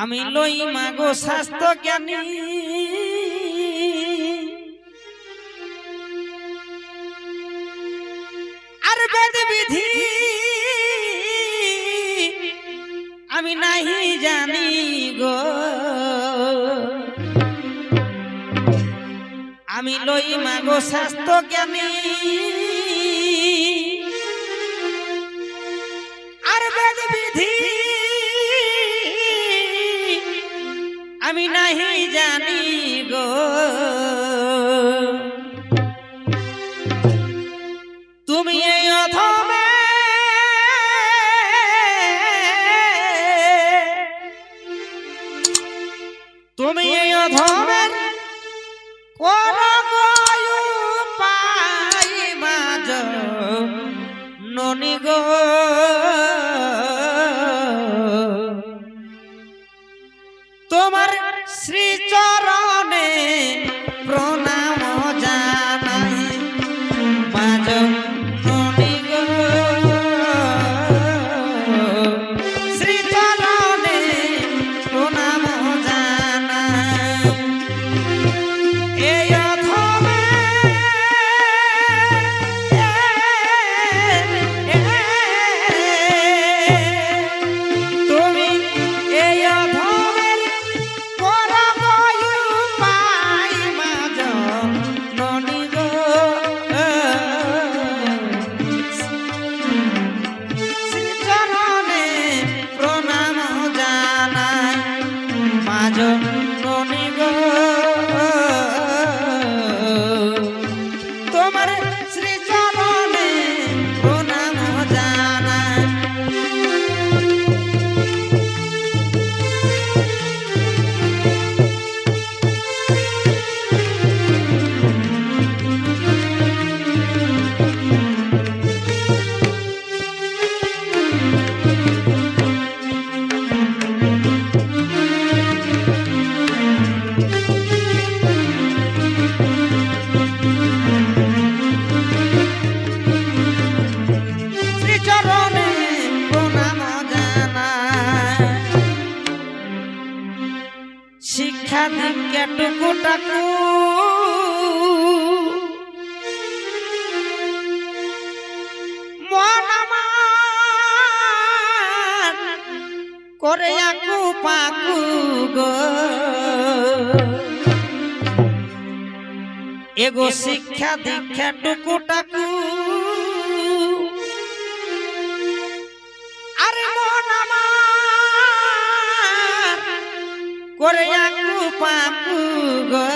আমি লই মাগো স্বাস্থ্য জ্ঞানী। আর বেদ বিধি আমি নাহি জানি গো। আমি লই মাগো স্বাস্থ্য জ্ঞানী। আর বেদ বিধি আমি নাহি জানি গো। তুমি এই অধমে তুমি এই অধমের কোন পাই মাঝ ননি গো। প্রণাম টুকুটাকু। মন আমার করে আকু পাকু এগো শিক্ষা দীক্ষা টুকুটাকু। আরে করে পাকু গো।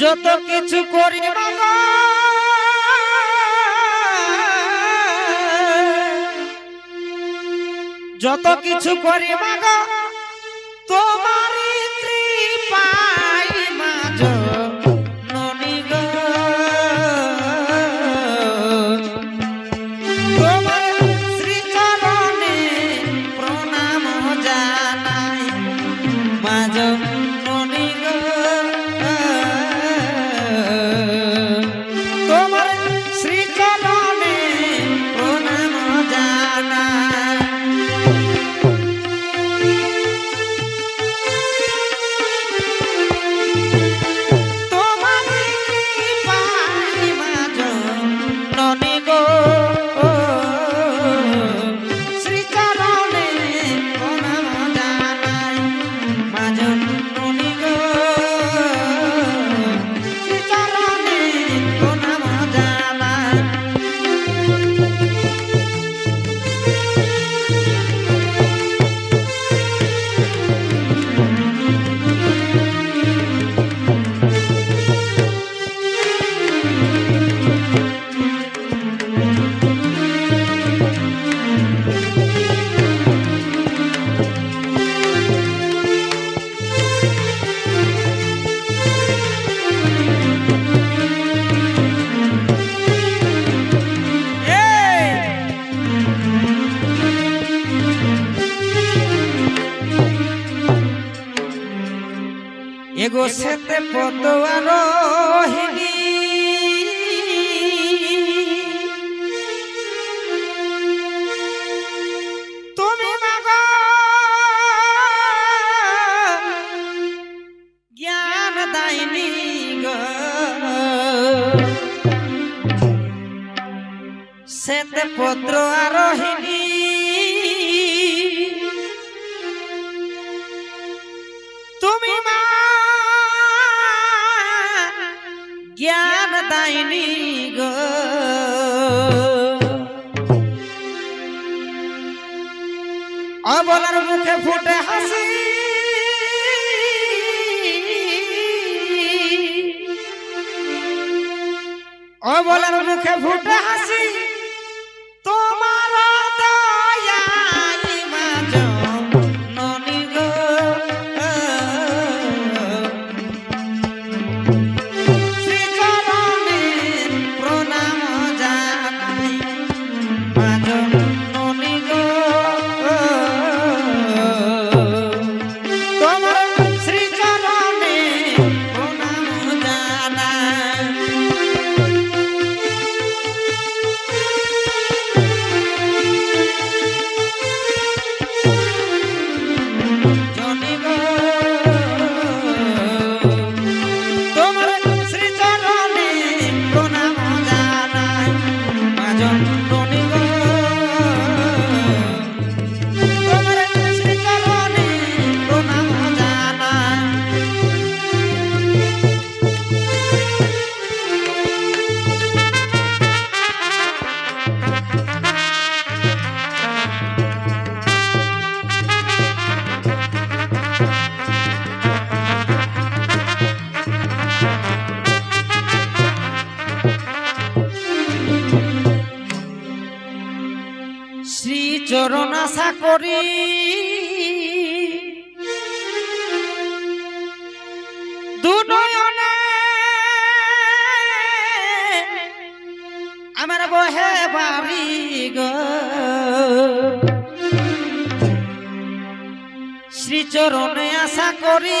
যত কিছু করি যত কিছু করি তোমার কৃপা মাঝ গোসেতে পদোয়া তুমি জ্ঞান দাইনি গো। সেতে পদ্র আরোহিণী বানাইনি গো। অবলার মুখে ফুটে হাসি। অবলার মুখে ফুটে হাসি। চরণ আশা করি। আমার বহে বাড়ি গো। শ্রীচরণে আশা করি।